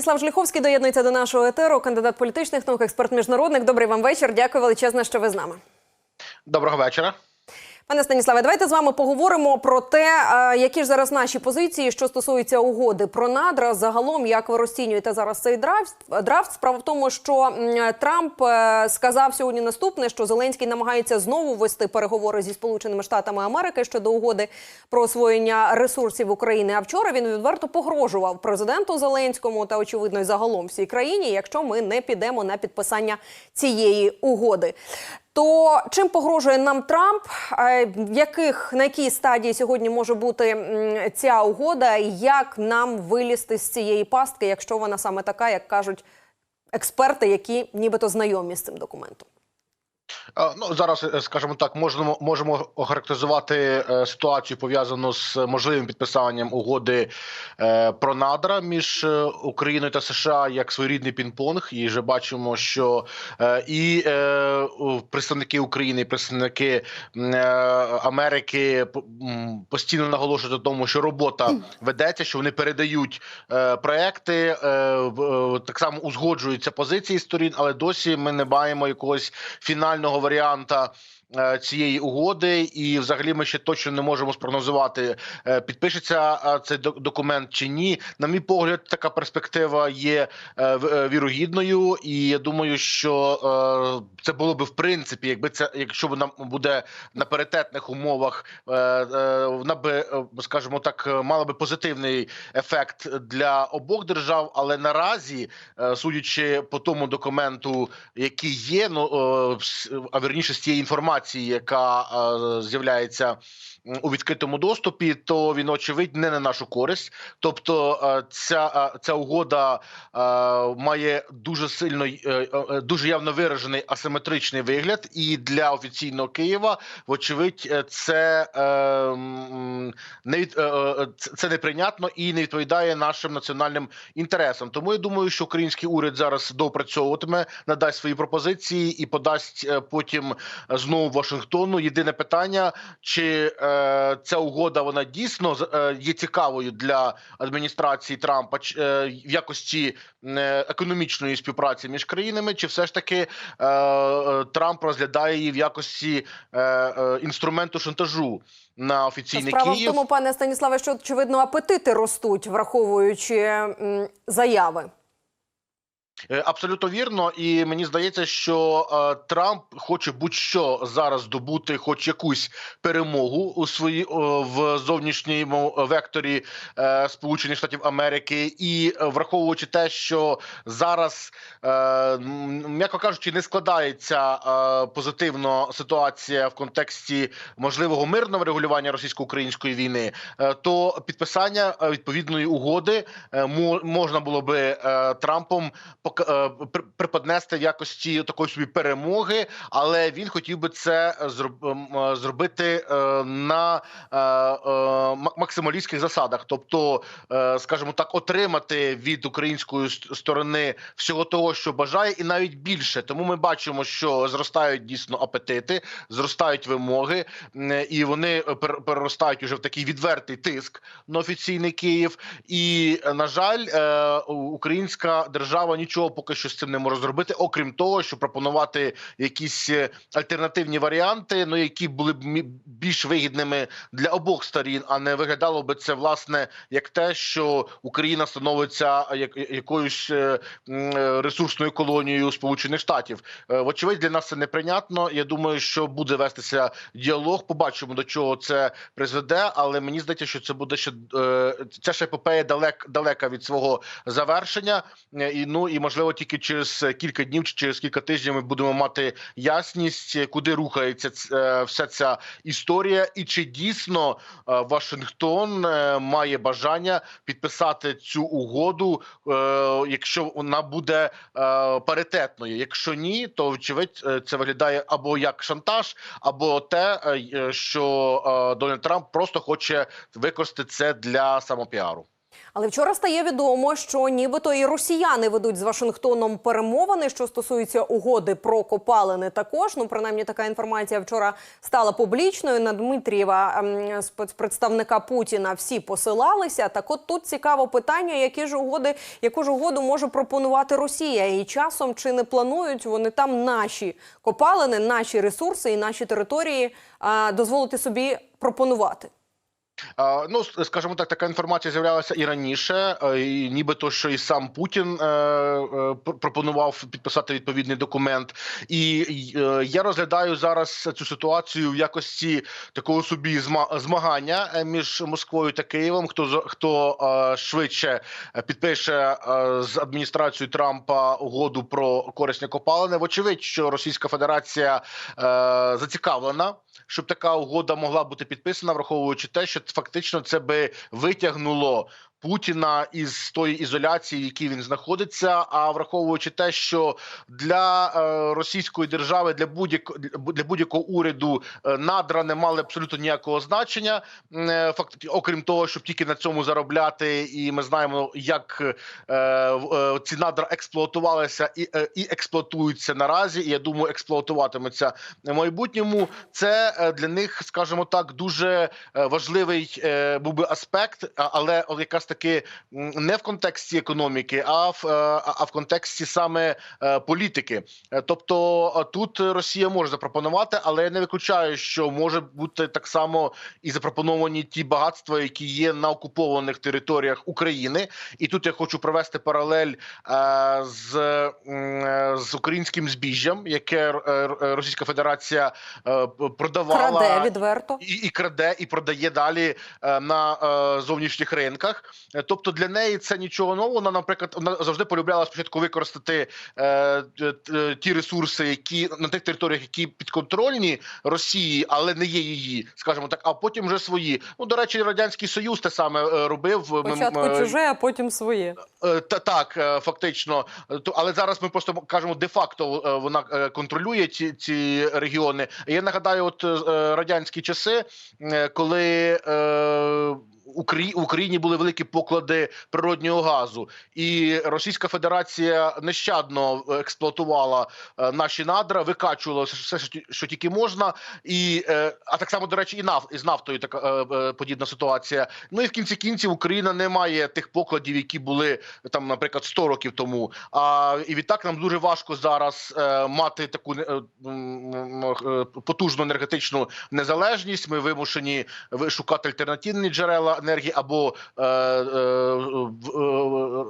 Слав Жліховський доєднується до нашого етеру, кандидат політичних наук, експерт міжнародник. Добрий вам вечір. Дякую величезне, що ви з нами. Доброго вечора. Пане Станіславе, давайте з вами поговоримо про те, е, які ж зараз наші позиції, що стосуються угоди про надра. Загалом, як ви розцінюєте зараз цей драфт? драфт? Справа в тому, що Трамп е, сказав сьогодні наступне, що Зеленський намагається знову вести переговори зі Сполученими Штатами Америки щодо угоди про освоєння ресурсів України. А вчора він відверто погрожував президенту Зеленському та очевидно й загалом всій країні, якщо ми не підемо на підписання цієї угоди. То чим погрожує нам Трамп? Е, В яких на якій стадії сьогодні може бути ця угода? Як нам вилізти з цієї пастки, якщо вона саме така, як кажуть експерти, які нібито знайомі з цим документом? Ну зараз, е, скажімо так, можемо можемо охарактеризувати е, ситуацію пов'язану з можливим підписанням угоди е, про надра між Україною та США як своєрідний пінг-понг. І вже бачимо, що і представники України, і представники Америки постійно наголошують на тому, що робота ведеться, що вони передають проекти, так само узгоджуються позиції сторін, але досі ми не маємо якогось фінального варіанта. Е, Цієї угоди, і взагалі ми ще точно не можемо спрогнозувати, е, підпишеться е, цей док- документ чи ні. На мій погляд, така перспектива є вірогідною, і я думаю, що це було би в принципі, якби це, якщо вона буде на паритетних умовах, вона би, скажімо так, мала би позитивний ефект для обох держав. Але наразі, судячи по тому документу, який є, ну а верніше з тієї інформації, яка е, з'являється у відкритому доступі, то він очевидь не на нашу користь. Тобто, е, ця, е, ця угода е, має дуже сильно дуже явно виражений асиметричний вигляд, і для офіційного Києва, вочевидь, це не це- неприйнятно і не відповідає нашим національним інтересам. Тому я думаю, що український уряд зараз доопрацьовуватиме, надасть свої пропозиції і подасть потім знову Вашингтону. Єдине питання: чи ця угода вона дійсно е, є цікавою для адміністрації Трампа е, в якості е, економічної співпраці між країнами, чи все ж таки е, е, Трамп розглядає її в якості е, е, інструменту шантажу на офіційний Справа Київ? в тому, пане Станіславе, що очевидно апетити ростуть, враховуючи заяви. Е, Абсолютно вірно, і мені здається, що е, Трамп хоче будь-що зараз здобути, хоч якусь перемогу у свої о, в зовнішньому векторі е, Сполучених Штатів Америки, і е, враховуючи те, що зараз, е, м'яко кажучи, не складається е, позитивно ситуація в контексті можливого мирного регулювання російсько-української війни, е, то підписання е, відповідної угоди е, мо- можна було би е, Трампом е, преподнести в якості такої собі перемоги, але він хотів би це е, зроб- м, е, зробити на максималістських засадах, тобто, скажімо так, отримати від української сторони всього того, що бажає, і навіть більше. Тому ми бачимо, що зростають дійсно апетити, зростають вимоги, і вони переростають уже в такий відвертий тиск на офіційний Київ. І на жаль, українська держава нічого поки що з цим не може зробити, окрім того, що пропонувати якісь е, альтернативні варіанти, ну які були б більш вигідними для обох сторін, а не виглядало би це власне як те, що Україна становиться як якоюсь е, е, ресурсною колонією Сполучених Штатів. Е, Вочевидь, для нас це неприйнятно. Я думаю, що буде вестися діалог. Побачимо до чого це призведе, але мені здається, що це буде ще е, ця ж епопея далек далека від свого завершення. Е, І ну і можливо тільки через кілька днів чи через кілька тижнів ми будемо мати ясність, е, куди рухається е, вся ця історія, і чи дійсно е, Вашингтон е, має бажання підписати цю угоду, е, якщо вона буде е, паритетною. Якщо ні, то очевидь е, це виглядає або як шантаж, або те, е, що е, Дональд Трамп просто хоче використати це для самопіару. Але вчора стає відомо, що нібито і росіяни ведуть з Вашингтоном перемовини, що стосуються угоди про копалини. Також ну принаймні така інформація вчора стала публічною. На Дмитрієва ем, спецпредставника Путіна всі посилалися. Так, от тут цікаво питання, які ж угоди, яку ж угоду може пропонувати Росія, і часом чи не планують вони там наші копалини, наші ресурси і наші території а, дозволити собі пропонувати. Ну, скажімо так, така інформація з'являлася і раніше, е, і нібито що і сам Путін е, е, пропонував підписати відповідний документ. І я розглядаю зараз цю ситуацію в якості такого собі зма- змагання між Москвою та Києвом. Хто хто швидше підпише з адміністрацією Трампа угоду про корисні копалини? Вочевидь, що Російська Федерація зацікавлена, щоб така угода могла бути підписана, враховуючи те, що фактично це би витягнуло. Путіна із тої ізоляції, в якій він знаходиться, а враховуючи те, що для е, російської держави для будь-якого для будь-якого уряду е, надра не мали абсолютно ніякого значення, е, факт, окрім того, щоб тільки на цьому заробляти, і ми знаємо, як ці надра експлуатувалися і, і експлуатуються наразі. І я думаю, експлуатуватимуться в майбутньому. Це для них, скажімо так, дуже важливий був би аспект, але якраз таки не в контексті економіки, а в, е, а в контексті саме е, політики. Е, Тобто тут Росія може запропонувати, але я не виключаю, що може бути так само і запропоновані ті багатства, які є на окупованих територіях України. І тут я хочу провести паралель з, з українським збіжжям, яке Російська Федерація продавала Краде відверто. і, і краде, і продає далі на зовнішніх ринках. Е, Тобто для неї це нічого нового. Вона, наприклад, вона завжди полюбляла спочатку використати е, е, е, ті ресурси, які на тих територіях, які підконтрольні Росії, але не є її, скажімо так, а потім вже свої. Ну до речі, радянський союз те саме робив. Спочатку чуже, а потім своє. Та так, фактично, але зараз ми просто кажемо де-факто вона контролює ці, ці регіони. Я нагадаю, от радянські часи, коли Украї- Україні були великі поклади природнього газу, і Російська Федерація нещадно експлуатувала е, наші надра, викачувала все, що тільки можна, і е, а так само до речі, і наф і з нафтою така е, е, подібна ситуація. Ну і в кінці кінців Україна не має тих покладів, які були там, наприклад, 100 років тому. А і відтак нам дуже важко зараз е, мати таку е, е, потужну енергетичну незалежність. Ми вимушені ви- шукати альтернативні джерела енергії або е, е, е,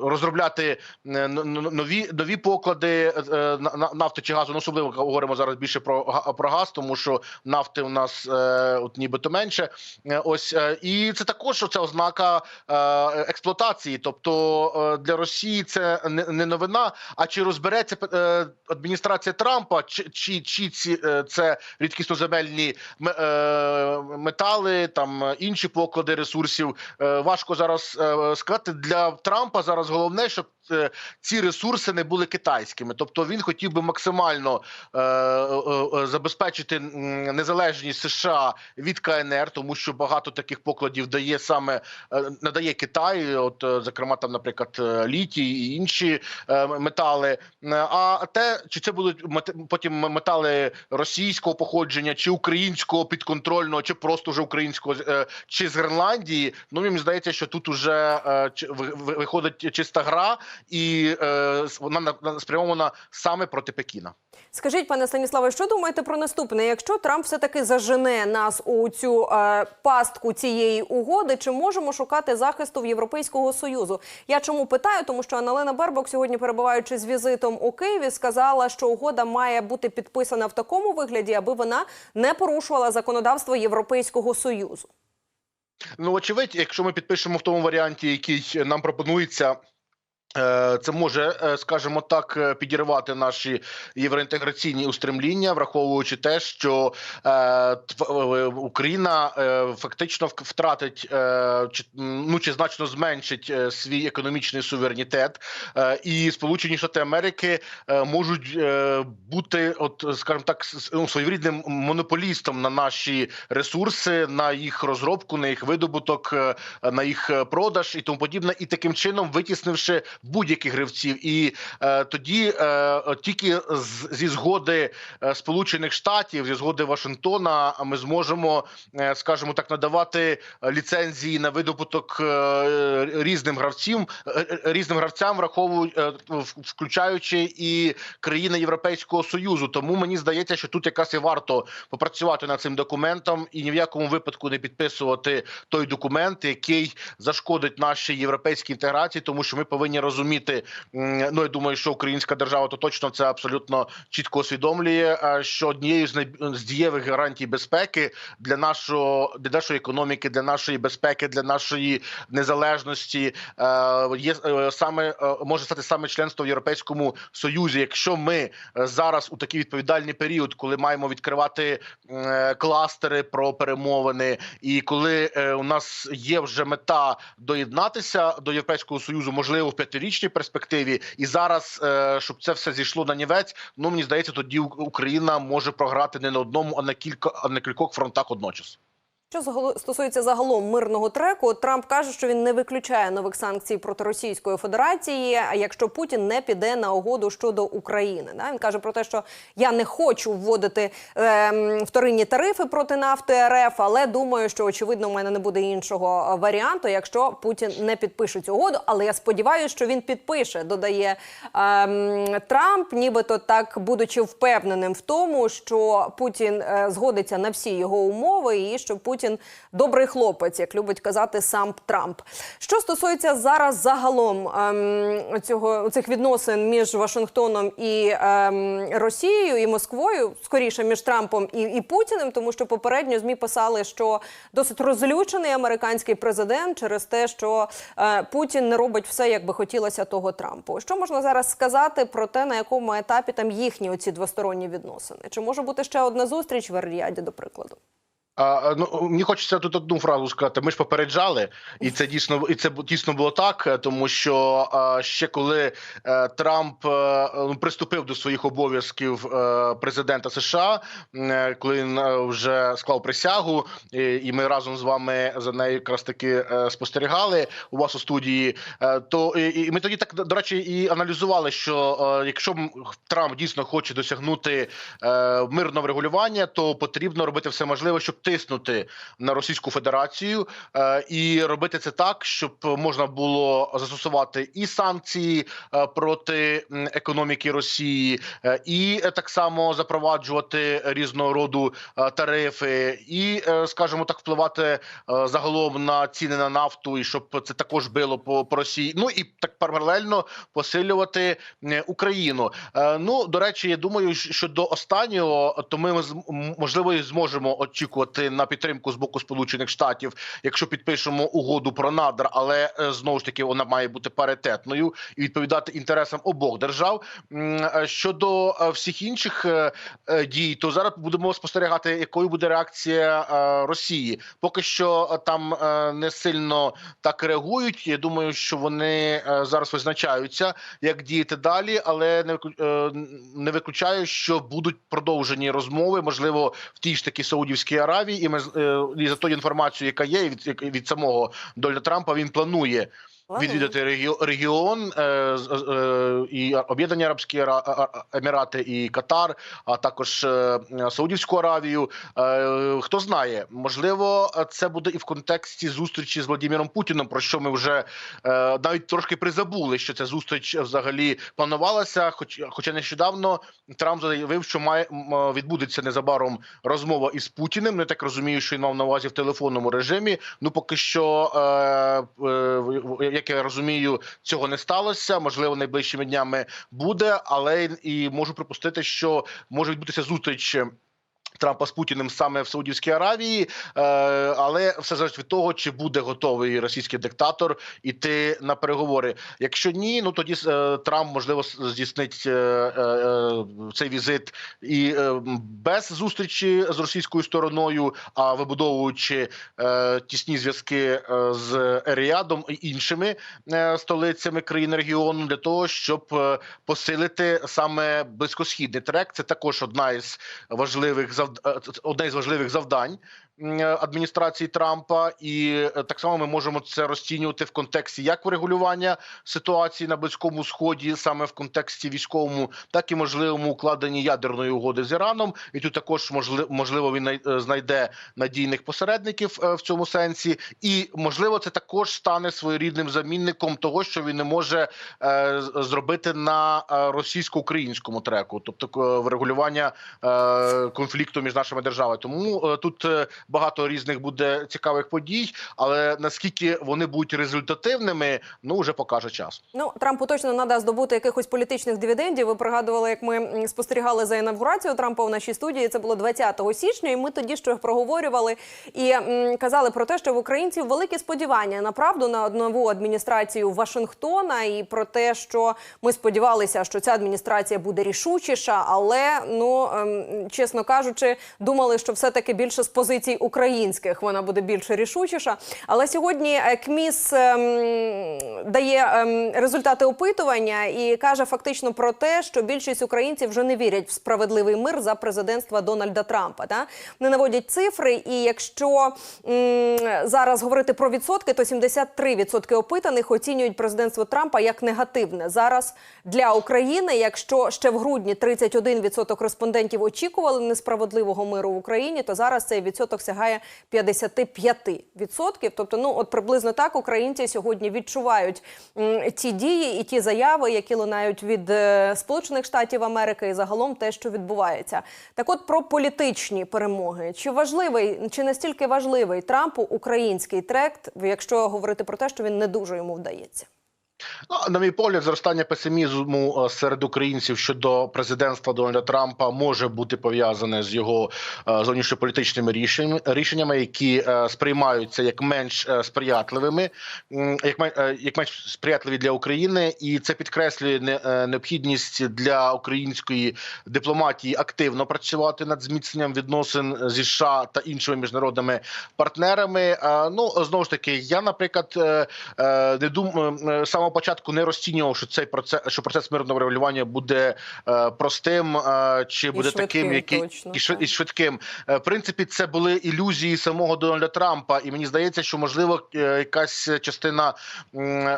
розробляти е, нові нові поклади е, на- на- нафти чи газу. Ну, особливо говоримо зараз більше про про газ, тому що нафти у нас е, от нібито менше. Ось і це також це ознака експлуатації. Тобто для Росії це не, новина. А чи розбереться адміністрація Трампа, чи чи, чи ці це рідкісноземельні ме- метали, там інші поклади ресурсів? Е, важко зараз е, сказати. Для Трампа зараз головне, щоб ці ресурси не були китайськими. Тобто він хотів би максимально е, е, е, забезпечити незалежність США від КНР, тому що багато таких покладів дає саме е, надає Китай, от е, зокрема там, наприклад, е, літій і інші е, метали. Е, А те, чи це будуть потім метали російського походження, чи українського підконтрольного, чи просто вже українського, е, чи з Гренландії, ну мені здається, що тут уже е, виходить чиста гра, і е, вона на- на- спрямована саме проти Пекіна. Скажіть, пане Станіславе, що думаєте про наступне? Якщо Трамп все таки зажене нас у цю е, пастку цієї угоди, чи можемо шукати захисту в Європейського союзу? Я чому питаю? Тому що Аналена Бербок сьогодні, перебуваючи з візитом у Києві, сказала, що угода має бути підписана в такому вигляді, аби вона не порушувала законодавство Європейського союзу. Ну, очевидь, якщо ми підпишемо в тому варіанті, який нам пропонується. Е, Це може, е, скажімо так, е, підірвати наші євроінтеграційні устремління, враховуючи те, що Україна фактично втратить ну чи значно зменшить свій економічний суверенітет, і Сполучені Штати Америки можуть бути, от скажімо так, ну, своєрідним монополістом на наші ресурси, на їх розробку, на їх видобуток, на їх продаж і тому подібне, і таким чином витіснивши будь-яких гравців. І е, тоді е, тільки з, зі згоди е, Сполучених Штатів, зі згоди Вашингтона, ми зможемо, е, скажімо так, надавати ліцензії на видобуток е, різним гравцям, е, е, різним гравцям, враховують е, включаючи і країни Європейського союзу. Тому мені здається, що тут якраз і варто попрацювати над цим документом і ні в якому випадку не підписувати той документ, який зашкодить нашій європейській інтеграції, тому що ми повинні розуміти. Ну я думаю, що українська держава то точно це абсолютно чітко усвідомлює. е, Що однією з з дієвих гарантій безпеки для нашого для нашої економіки, для нашої безпеки, для нашої незалежності е, є е, саме може стати саме членство в Європейському Союзі. Якщо ми зараз у такий відповідальний період, коли маємо відкривати кластери про перемовини, і коли у нас є вже мета доєднатися до Європейського союзу, можливо, в п'ятирічній перспективі, і зараз е, щоб це все зійшло на нівець, ну мені здається, тоді Україна може програти не на одному, а на кілька а на кількох фронтах одночас. Що стосується загалом мирного треку, Трамп каже, що він не виключає нових санкцій проти Російської Федерації, якщо Путін не піде на угоду щодо України. Да? Він каже про те, що я не хочу вводити ем, вторинні тарифи проти нафти РФ, але думаю, що очевидно у мене не буде іншого е, варіанту, якщо Путін не підпише цю угоду. Але я сподіваюся, що він підпише, додає ем, Трамп, нібито так будучи впевненим в тому, що Путін е, згодиться на всі його умови, і що Путін добрий хлопець, як любить казати сам Трамп. Що стосується зараз загалом ем, цього цих відносин між Вашингтоном і ем, Росією і Москвою, скоріше між Трампом і, і Путіним, тому що попередньо змі писали, що досить розлючений американський президент через те, що е, Путін не робить все, як би хотілося того Трампу. Що можна зараз сказати про те, на якому етапі там їхні оці двосторонні відносини? Чи може бути ще одна зустріч в Ер-Ріаді, до прикладу? А, ну мені хочеться тут одну фразу сказати. Ми ж попереджали, і це дійсно і це дійсно було так, е, тому що а, ще коли е, Трамп е, ну, приступив до своїх обов'язків президента США, е, коли він е, вже склав присягу, і, і ми разом з вами за нею якраз таки е, спостерігали у вас у студії. е, То і, і ми тоді так до речі і аналізували, що е, якщо Трамп дійсно хоче досягнути е, мирного врегулювання, то потрібно робити все можливе, щоб тиснути на Російську Федерацію е, і робити це так, щоб можна було застосувати і санкції е, проти економіки Росії, е, і так само запроваджувати різного роду тарифи, і скажімо так, впливати загалом на ціни на нафту, і щоб це також било по, Росії. Ну і так паралельно посилювати Україну. Ну до речі, я думаю, що до останнього то ми можливо і зможемо очікувати на підтримку з боку Сполучених Штатів, якщо підпишемо угоду про надр, але е, знову ж таки вона має бути паритетною і відповідати інтересам обох держав. Е, Щодо е, всіх інших дій, то зараз будемо спостерігати, якою буде реакція Росії. Поки що там не сильно так реагують. Я думаю, що вони зараз визначаються, як діяти далі, але не виключаю, що будуть продовжені розмови, можливо, в тій ж таки Саудівській Аравії, і ми е, і за тою інформацією, яка є від, від самого Дональда Трампа, він планує. Відвідати регі- регіон е, е, і Об'єднані Арабські А- Емірати, і Катар, а також е, Саудівську Аравію. Е, Хто знає, можливо, це буде і в контексті зустрічі з Владимиром Путіним, про що ми вже е, навіть трошки призабули, що ця зустріч взагалі планувалася. Хоч, хоча нещодавно Трамп заявив, що має е, відбудеться незабаром розмова із Путіним. Ну, я так розумію, що він мав на увазі в телефонному режимі. Ну поки що, е, е, як я розумію, цього не сталося. Можливо, найближчими днями буде, але і можу припустити, що може відбутися зустріч. Трампа з Путіним саме в Саудівській Аравії, е, але все залежить від того, чи буде готовий російський диктатор іти на переговори. Якщо ні, ну тоді е, Трамп можливо здійснить е, цей візит і без зустрічі з російською стороною, а вибудовуючи тісні зв'язки з Еріадом і іншими столицями країн регіону для того, щоб посилити саме близькосхідний трек. Це також одна із важливих завд... е, одне з важливих завдань адміністрації Трампа, і е, так само ми можемо це розцінювати в контексті як врегулювання ситуації на близькому сході, саме в контексті військовому, так і можливому укладенні ядерної угоди з Іраном. І тут також можливо, він е, знайде надійних посередників е, в цьому сенсі, і можливо, це також стане своєрідним замінником того, що він не може е, зробити на е, російсько-українському треку, тобто е, врегулювання е, конфлікту між нашими державами. Тому е, тут е, багато різних буде цікавих подій, але наскільки вони будуть результативними, ну вже покаже час. Ну, Трампу точно треба здобути якихось політичних дивідендів. Ви пригадували, як ми спостерігали за інавгурацією Трампа в нашій студії. Це було 20 січня, і ми тоді що проговорювали і м, казали про те, що в українців великі сподівання на правду на нову адміністрацію Вашингтона, і про те, що ми сподівалися, що ця адміністрація буде рішучіша, але ну ем, чесно кажучи, думали, що все таки більше з позицій українських вона буде більше рішучіша. Але сьогодні е, КМІС ем, дає ем, результати опитування і каже фактично про те, що більшість українців вже не вірять в справедливий мир за президентства Дональда Трампа. Та не наводять цифри. І якщо зараз говорити про відсотки, то 73% опитаних оцінюють президентство Трампа як негативне. Зараз для України, якщо ще в грудні 31% респондентів очікували несправедливого миру в Україні, то зараз цей відсоток сягає 55%. Тобто, ну от приблизно так українці сьогодні відчувають ті дії і ті заяви, які лунають від е, Сполучених Штатів Америки, і загалом те, що відбувається. Так, от про політичні перемоги. Чи важливий, чи настільки важливий Трампу український трект, якщо говорити про те, що він не дуже йому вдається? Ну, на мій погляд, зростання песимізму е, серед українців щодо президентства Дональда Трампа може бути пов'язане з його е, зовнішньополітичними рішеннями, які е, сприймаються як менш сприятливими, як мен- як менш сприятливі для України, і це підкреслює необхідність для української дипломатії активно працювати над зміцненням відносин зі США та іншими міжнародними партнерами. Ну знову ж таки, я, наприклад, не думаю е, з самого початку не розцінював, що цей процес, що процес мирного врегулювання буде е, простим е, чи буде швидким, таким, який точно, і, швид- і швидким. Е, В принципі, це були ілюзії самого Дональда Трампа, і мені здається, що можливо якась частина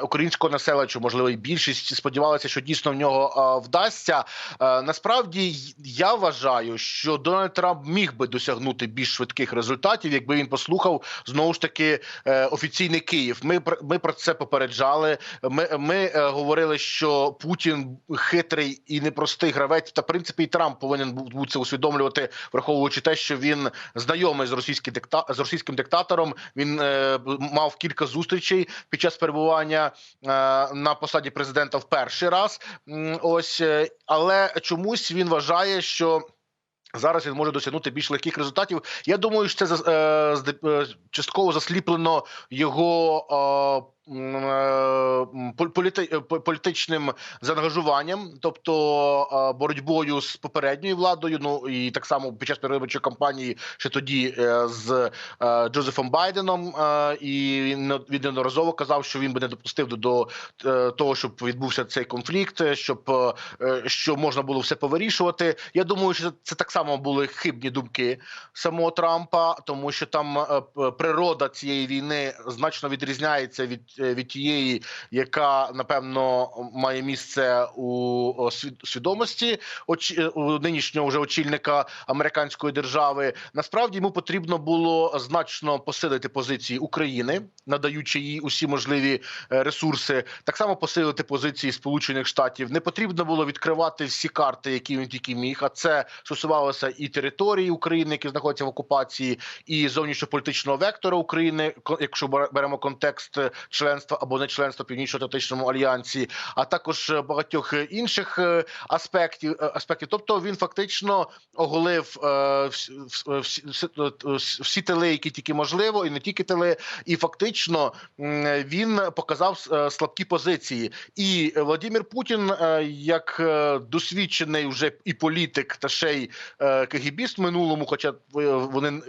українського населення, чи можливо і більшість сподівалася, що дійсно в нього е, вдасться. Е, Насправді я вважаю, що Дональд Трамп міг би досягнути більш швидких результатів, якби він послухав знову ж таки е, офіційний Київ. Ми ми про це попереджали. Ми, ми е, говорили, що Путін хитрий і непростий гравець. Та в принципі і Трамп повинен був це усвідомлювати, враховуючи те, що він знайомий з російським дикта... з російським диктатором. Він е, мав кілька зустрічей під час перебування е, на посаді президента в перший раз. Ось, е, але чомусь він вважає, що. Зараз він може досягнути більш легких результатів. Я думаю, що це е, е, частково засліплено його е, е, політи- е, політичним заангажуванням, тобто боротьбою з попередньою владою. Ну і так само під час передвиборчої кампанії, ще тоді е, з е, Джозефом Байденом. е, І він не- він неодноразово казав, що він би не допустив до, до е, того, щоб відбувся цей конфлікт, щоб е, що можна було все повирішувати. Я думаю, що це так само були хибні думки самого Трампа, тому що там е, природа цієї війни значно відрізняється від, е, від тієї, яка напевно має місце у свідомості е, у нинішнього вже очільника американської держави. Насправді йому потрібно було значно посилити позиції України, надаючи їй усі можливі ресурси, так само посилити позиції Сполучених Штатів. Не потрібно було відкривати всі карти, які він тільки міг. А це стосувалося і території України, які знаходяться в окупації, і зовнішньополітичного вектора України, якщо бере- беремо контекст е, членства або не членства північно-атлантичному альянсі, а також е, багатьох е, інших аспектів. аспектів. Тобто він фактично оголив вс- вс- всі, тили, які тільки можливо, і не тільки тили, і фактично він показав слабкі позиції. І Владимир Путін, як досвідчений вже і політик, та ще й КГБіст в минулому, хоча е, вони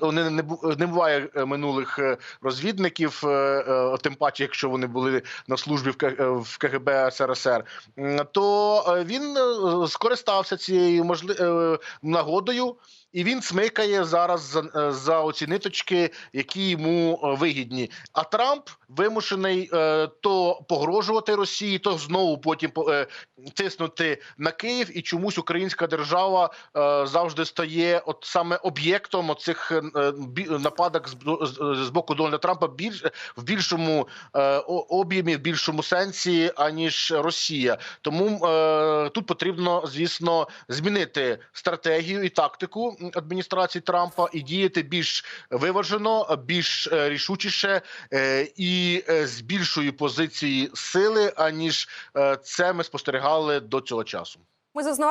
вони не не буває е, минулих е, розвідників, е, е, тим паче, якщо вони були на службі в е, КГБ СРСР, то е, він е, скористався цією можли... е, нагодою. І він смикає зараз за, е, за оці ниточки, які йому е, вигідні. А Трамп вимушений е, то погрожувати Росії, то знову потім по- е, тиснути на Київ. І чомусь українська держава е, завжди стає от саме об'єктом оцих е, нападок з, з, з боку Дональда Трампа більш в більшому е, об'ємі, в більшому сенсі, аніж Росія. Тому е, тут потрібно, звісно, змінити стратегію і тактику адміністрації Трампа і діяти більш виважено, більш е, рішучіше е, і е, з більшої позиції сили, аніж це ми спостерігали до цього часу. Ми зазнавали